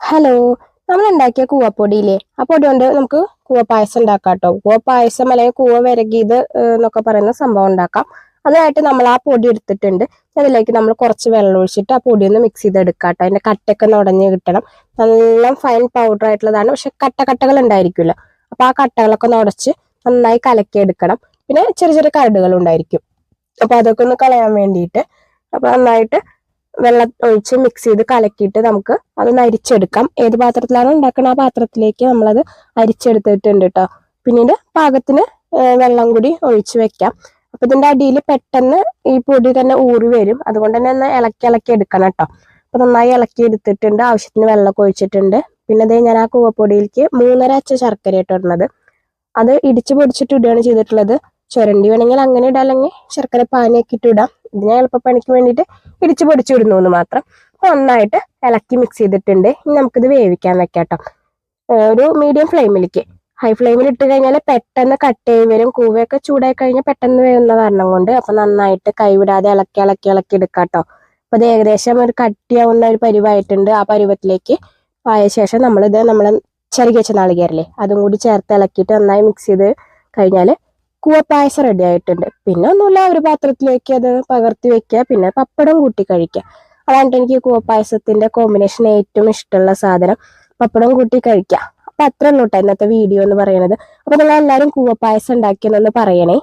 Hello നമ്മൾ ഉണ്ടാക്കിയ കൂവപ്പൊടിയില്ലേ? ആ പൊടി കൊണ്ട് നമുക്ക് കൂവ പായസം ഉണ്ടാക്കാം കേട്ടോ കൂവ പായസം അല്ലെങ്കിൽ കൂവ വിരകിയത് എന്നൊക്കെ പറയുന്ന സംഭവം ഉണ്ടാക്കാം. അതിനായിട്ട് നമ്മൾ ആ പൊടി എടുത്തിട്ടുണ്ട്. അതിലേക്ക് നമ്മൾ കുറച്ച് വെള്ളം ഒഴിച്ചിട്ട് ആ പൊടി ഒന്ന് മിക്സ് ചെയ്തെടുക്കാം കേട്ടോ അതിന്റെ കട്ടയൊക്കെ ഉടഞ്ഞ് കിട്ടണം. നല്ല ഫൈൻ പൗഡർ ആയിട്ടുള്ളതാണ്. പക്ഷെ കട്ട കട്ടകൾ ഉണ്ടായിരിക്കില്ല അപ്പൊ ആ കട്ടകളൊക്കെ ഉടച്ച് നന്നായി കലക്കി എടുക്കണം പിന്നെ ചെറിയ ചെറിയ കരടുകൾ ഉണ്ടായിരിക്കും. അപ്പൊ അതൊക്കെ ഒന്ന് കളയാൻ വേണ്ടിയിട്ട്. അപ്പൊ നന്നായിട്ട് വെള്ളം ഒഴിച്ച് മിക്സ് ചെയ്ത് കലക്കിയിട്ട് നമുക്ക് അതൊന്ന് അരിച്ചെടുക്കാം. ഏത് പാത്രത്തിലാണോ ഉണ്ടാക്കുന്നത് ആ പാത്രത്തിലേക്ക് നമ്മളത് അരിച്ചെടുത്തിട്ടുണ്ട് കേട്ടോ പിന്നീട് പാകത്തിന് വെള്ളം കൂടി ഒഴിച്ച് വെക്കാം. അപ്പൊ ഇതിന്റെ അടിയിൽ പെട്ടെന്ന് ഈ പൊടി തന്നെ ഊറി വരും. അതുകൊണ്ട് തന്നെ ഒന്ന് ഇളക്കി ഇളക്കി എടുക്കണം കേട്ടോ അപ്പൊ നന്നായി ഇളക്കി എടുത്തിട്ടുണ്ട്. ആവശ്യത്തിന് വെള്ളമൊക്കെ ഒഴിച്ചിട്ടുണ്ട്. പിന്നെ അതേ ഞാൻ ആ കൂവപ്പൊടിയിലേക്ക് മൂന്നര അച്ച ശർക്കര ഇട്ടിടുന്നത് അത് ഇടിച്ച് പൊടിച്ചിട്ട് ഇടുകയാണ് ചെയ്തിട്ടുള്ളത്. ചുരണ്ടി വേണമെങ്കിൽ അങ്ങനെ ഇടാം. അല്ലെങ്കിൽ ശർക്കര പാനിയൊക്കെ ഇട്ട് ഇടാം. ഇത് ഞാൻ എളുപ്പപ്പണിക്ക് വേണ്ടിയിട്ട് ഇടിച്ച് പൊടിച്ചു വിടുന്നു എന്ന് മാത്രം. അപ്പൊ നന്നായിട്ട് ഇളക്കി മിക്സ് ചെയ്തിട്ടുണ്ട്. ഇനി നമുക്കിത് വേവിക്കാൻ വെക്കാട്ടോ. കേട്ടോ ഒരു മീഡിയം ഫ്ലെയിമിലേക്ക് ഹൈ ഫ്ലെയിമിൽ ഇട്ട് കഴിഞ്ഞാൽ പെട്ടെന്ന് കട്ട് ചെയ്ത് വരും. കൂവയൊക്കെ ചൂടായി കഴിഞ്ഞാൽ പെട്ടെന്ന് വരുന്ന കാരണം കൊണ്ട് അപ്പൊ നന്നായിട്ട് കൈവിടാതെ ഇളക്കി ഇളക്കി ഇളക്കി എടുക്കാം കേട്ടോ അപ്പൊ ഇത് ഏകദേശം ഒരു കട്ടിയാവുന്ന ഒരു പരിവായിട്ടുണ്ട്. ആ പരുവത്തിലേക്ക് ആയ ശേഷം നമ്മളിത് നമ്മൾ ചെറുകിയച്ച നാളികേരല്ലേ അതും കൂടി ചേർത്ത് ഇളക്കിയിട്ട് നന്നായി മിക്സ് ചെയ്ത് കഴിഞ്ഞാൽ കൂവപ്പായസം റെഡി ആയിട്ടുണ്ട്. പിന്നെ ഒന്നുമില്ല ഒരു പാത്രത്തിലേക്ക് അത് പകർത്തി വെക്കുക. പിന്നെ പപ്പടം കൂട്ടി കഴിക്കുക. അതാണ് എനിക്ക് കൂവപ്പായസത്തിന്റെ കോമ്പിനേഷൻ ഏറ്റവും ഇഷ്ടമുള്ള സാധനം. പപ്പടം കൂട്ടി കഴിക്കുക. അപ്പൊ അത്ര ഉള്ളൂട്ടോ ഇന്നത്തെ വീഡിയോ എന്ന് പറയുന്നത്. അപ്പൊ നിങ്ങൾ എല്ലാവരും കൂവപ്പായസം ഉണ്ടാക്കിയെന്നൊന്ന് പറയണേ.